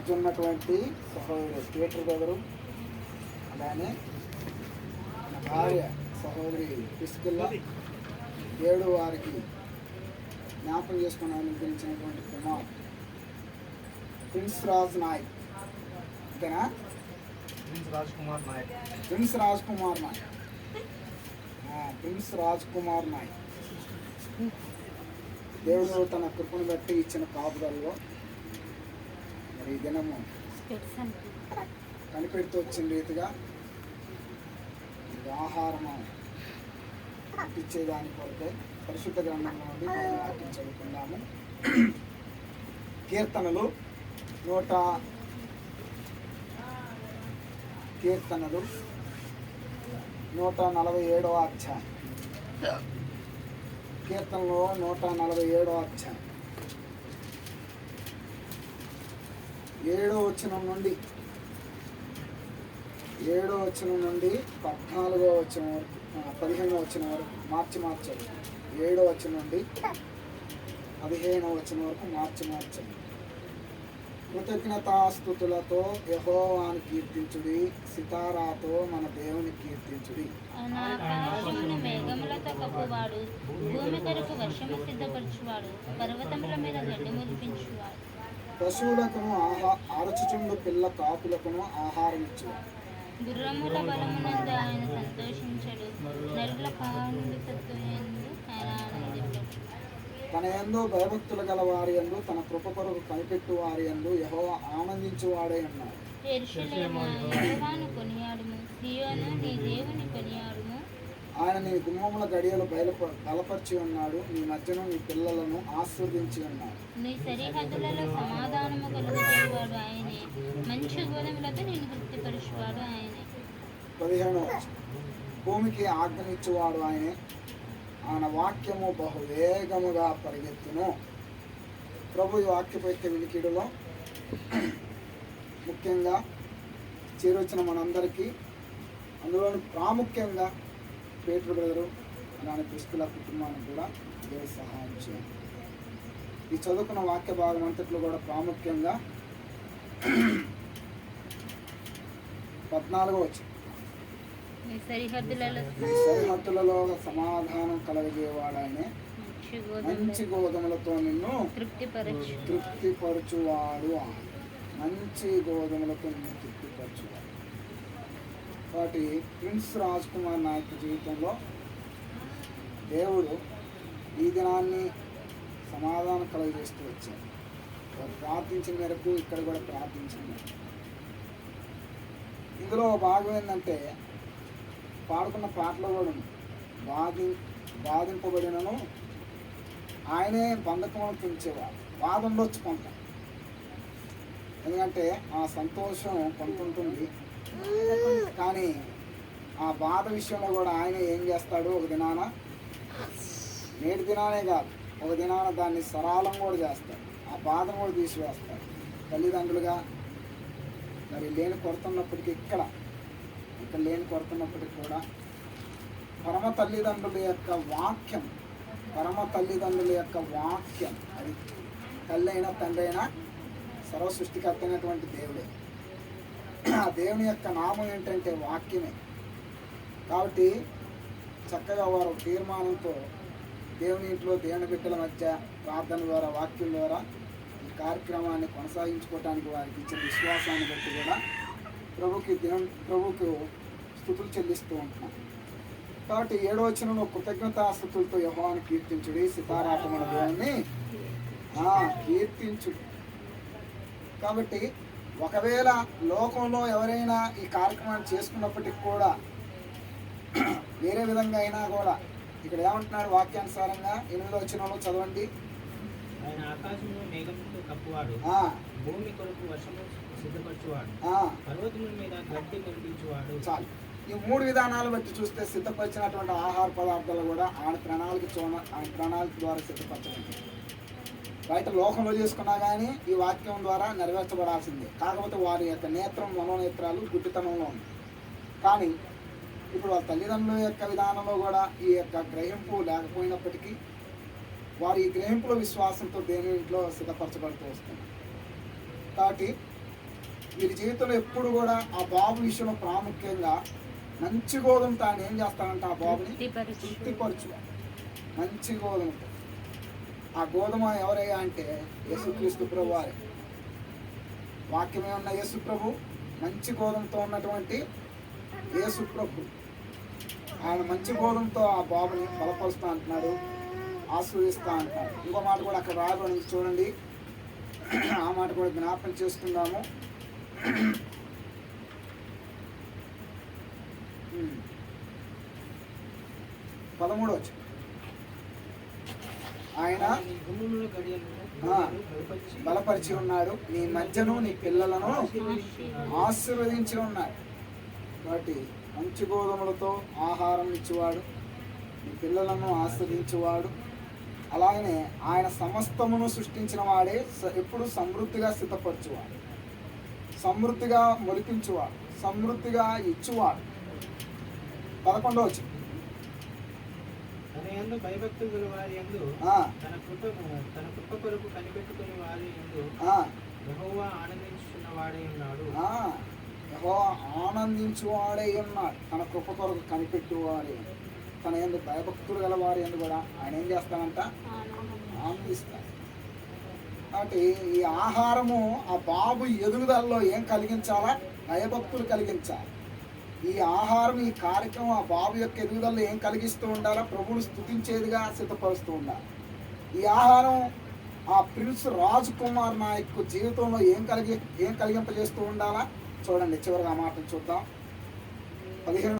మధ్య ఉన్నటువంటి సహోదరి పీటర్ గారు అలానే నా భార్య సహోదరి పిస్కిల్ల ఏడు వారికి జ్ఞాపకం చేసుకుని అనుగ్రహించినటువంటి కుమార్ ప్రిన్స్ రాజ్ నాయక్. అంతేనా Prince Raj Kumar Nayak. Prince Raj Kumar Nayak Prince Raj Kumar Nayak. దేవుడు తన కృపను బట్టి ఇచ్చిన కాపుదల్లో ఈ దినము కనిపెడుతూ వచ్చిన రీతిగా ఇది ఆహారము ఇచ్చేదాని కొరకే పరిశుద్ధ గ్రంథంలో నుండి చదువుకుందాము. కీర్తనలు నూట కీర్తనలు నూట నలభై ఏడవ అధ్యాయం. కీర్తనలో నూట నలభై ఏడవ అధ్యాయం. ఏడో వచనం నుండి. ఏడో వచనం నుండి పద్నాలుగో వచనం వరకు పదిహేనో వచనం వరకు మార్చి మార్చాలి ఏడో వచనం నుండి పదిహేనో వచనం వరకు మార్చి మార్చాలి కృతజ్ఞతాస్థుతులతో యహోవాను కీర్తించుడి సితారాతో మన దేవుని కీర్తించుడి. మేఘములతో కప్పువాడు భూమి కొరకు వర్షము సిద్ధపరచువాడు పర్వతముల మీద గడ్డి మురిపించువాడు. పశువులకును ఆహా అరచుచుండు పిల్ల కాపులకును ఆహారం ఇచ్చువాడు గుర్రముల బలమునందు ఆయన సంతోషించడు. నరుల పాండితత్వం ఆయన ఆనందించడు తన యందు భయభక్తులు గల వారి యందు తన కృప కొరకు కనిపెట్టు వారి యందు యహో ఆనందించువాడే అన్నాడు. ఎరుషలేము యెహోవాను కొనియాడుము. సియోను నీ దేవుని కొనియాడుము. ఆయన నీ గుమ్మముల గడియలు బయలుప బలపరిచి ఉన్నాడు. నీ మధ్యను నీ పిల్లలను ఆస్వాదించి ఉన్నాడు. నీ సరిహద్దులలో సమాధానము కలుగుచేవాడు ఆయనే. మంచి నేను తృప్తిపరచువాడు ఆయనే. పదిహేను భూమికి ఆజ్ఞనిచ్చువాడు ఆయనే. ఆయన వాక్యము బహు వేగముగా పరిగెత్తును. ప్రభు ఈ వాక్యపైత్య వినికిడిలో ముఖ్యంగా చేరొచ్చిన మనందరికీ. అందులో ప్రాముఖ్యంగా పేటర్ బ్రదరు అలానే క్రిస్తుల కుటుంబానికి కూడా దేవుడు సహాయం చేయండి. ఈ చదువుకున్న వాక్య భాగం అంతట్లో కూడా ప్రాముఖ్యంగా పద్నాలుగో వచ్చి సరిహద్దులలో సమాధానం కలగజేవాడనే మంచి గోధుమలతో నిన్ను తృప్తిపరచు. తృప్తిపరచువాడు మంచి గోధుమలతో నిన్ను తృప్తిపరచువాడు. కాబట్టి ప్రిన్స్ రాజ్ కుమార్ నాయక్ జీవితంలో దేవుడు ఈ దినాన్ని సమాధానం కలుగజేస్తూ వచ్చాడు. ప్రార్థించిన మేరకు ఇక్కడ కూడా ప్రార్థించింది ఇందులో భాగం ఏంటంటే పాడుకున్న పాటలో కూడా ఉంది బాధి బాధింపబడినను ఆయనే బంధకం పెంచేవాడు. బాధ ఉండొచ్చు కొంత. ఎందుకంటే ఆ సంతోషం కొంత ఉంటుంది. కానీ ఆ బాధ విషయంలో కూడా ఆయన ఏం చేస్తాడు? ఒక దినాన? నేటి దినానే కాదు. ఒక దినాన దాన్ని సరళం కూడా చేస్తాడు. ఆ బాధను కూడా తీసివేస్తాడు. తల్లిదండ్రులుగా మరి లేని కొడుతున్నప్పటికీ ఇక్కడ ఇక్కడ లేని కొడుతున్నప్పటికీ కూడా పరమ తల్లిదండ్రుల యొక్క వాక్యం పరమ తల్లిదండ్రుల యొక్క వాక్యం అది తల్లి అయినా తండ్రి అయినా సర్వ సృష్టికర్త అయినటువంటి దేవుడే. ఆ దేవుని యొక్క నామం ఏంటంటే వాక్యమే. కాబట్టి చక్కగా వారు తీర్మానంతో దేవుని ఇంట్లో దేవుని బిడ్డల మధ్య ప్రార్థన ద్వారా వాక్యం ద్వారా ఈ కార్యక్రమాన్ని కొనసాగించుకోవడానికి వారికి ఇచ్చిన విశ్వాసాన్ని బట్టి కూడా ప్రభుకి దినం ప్రభుకు స్థుతులు చెల్లిస్తూ ఉంటున్నాం. కాబట్టి ఏడో వచనంలో కృతజ్ఞతాస్థుతులతో యహోవాన్ని కీర్తించుడి సితారాటమైన దేవుని కీర్తించుడు. కాబట్టి ఒకవేళ లోకంలో ఎవరైనా ఈ కార్యక్రమాన్ని చేసుకున్నప్పటికి కూడా వేరే విధంగా అయినా కూడా ఇక్కడ ఏమంటున్నాడు వాక్యానుసారంగా ఎనిమిదో వచనంలో చదవండి. ఆయన ఆకాశంలో కప్పువాడు. భూమి కొరకు వర్షము సిద్ధపరచువాడు. ఆ, పర్వతముల మీద గడ్డి కనిపించువాడు. చాలు. ఈ మూడు విధానాలు బట్టి చూస్తే సిద్ధపరిచినటువంటి ఆహార పదార్థాలు కూడా ఆయన ప్రణాళిక ఆయన ప్రణాళిక ద్వారా సిద్ధపరచబడింది బయట లోకంలో చేసుకున్నా కానీ ఈ వాక్యం ద్వారా నెరవేర్చబడాల్సిందే. కాకపోతే వారి యొక్క నేత్రం మనోనేత్రాలు గుడ్డితనంలో ఉంది. కానీ ఇప్పుడు వాళ్ళ తల్లిదండ్రుల యొక్క విధానంలో కూడా ఈ యొక్క గ్రహింపు లేకపోయినప్పటికీ వారి ఈ గ్రహింపుల విశ్వాసంతో దేవుని ఇంట్లో సిద్ధపరచబడుతూ వస్తుంది. కాబట్టి వీరి జీవితంలో ఎప్పుడు కూడా ఆ బాబు విషయంలో ప్రాముఖ్యంగా మంచి గోధుమతో ఆయన ఏం చేస్తాడంటే ఆ బాబుని తృప్తిపరచు. తృప్తిపరచు మంచి గోధుమతో. ఆ గోధుమ ఎవరయ్యా అంటే యేసుక్రీస్తు ప్రభు వారే. వాక్యమే ఉన్న యేసు ప్రభు మంచి గోధుమతో ఉన్నటువంటి యేసు ప్రభు. ఆయన మంచి గోధుమతో ఆ బాబుని బలపరుస్తా అంటున్నాడు ఆశ్రయిస్తా అంటున్నాడు. ఇంకో మాట కూడా అక్కడ రాయబడి చూడండి. ఆ మాట కూడా జ్ఞాపకం చేసుకుందాము. పదమూడవచ్చు ఆయన బలపరిచి ఉన్నాడు. నీ మధ్యను నీ పిల్లలను ఆశీర్వదించి ఉన్నాడు. కాబట్టి మంచి గోధుమలతో ఆహారం ఇచ్చేవాడు నీ పిల్లలను ఆస్వాదించేవాడు అలాగనే ఆయన సమస్తమును సృష్టించిన వాడే స- ఎప్పుడు సమృద్ధిగా సిద్ధపరచువాడు. సమృద్ధిగా మొలిపించువాడు. సమృద్ధిగా ఇచ్చువాడు. పదకొండవ తన యందు భయభక్తులు గల వారి యందు ఆ, తన కృప తన కృప కొరకు కనిపెట్టుకుని వారి యెహోవా వాడై ఉన్నాడు. ఆ, యెహోవా ఆనందించువాడై ఉన్నాడు. తన కృప కొరకు కనిపెట్టువాడే తన ఎందు భయభక్తులు గల వారి ఎందు కూడా ఆయన ఏం చేస్తాడంట? ఆనందిస్తాడు. కాబట్టి ఈ ఆహారము ఆ బాబు ఎదుగుదలలో ఏం కలిగించాలా? భయభక్తులు కలిగించాలి. ఈ ఆహారం ఈ కార్యక్రమం ఆ బాబు యొక్క ఎదుగుదలలో ఏం కలిగిస్తూ ఉండాలా ప్రభువును స్థుతించేదిగా సిద్ధపరుస్తూ ఉండాలి. ఈ ఆహారం ఆ ప్రిన్స్ రాజ్ కుమార్ నాయక్ జీవితంలో ఏం కలిగి ఏం కలిగింపజేస్తూ ఉండాలా? చూడండి చివరిగా ఆ మాట చూద్దాం. పదిహేను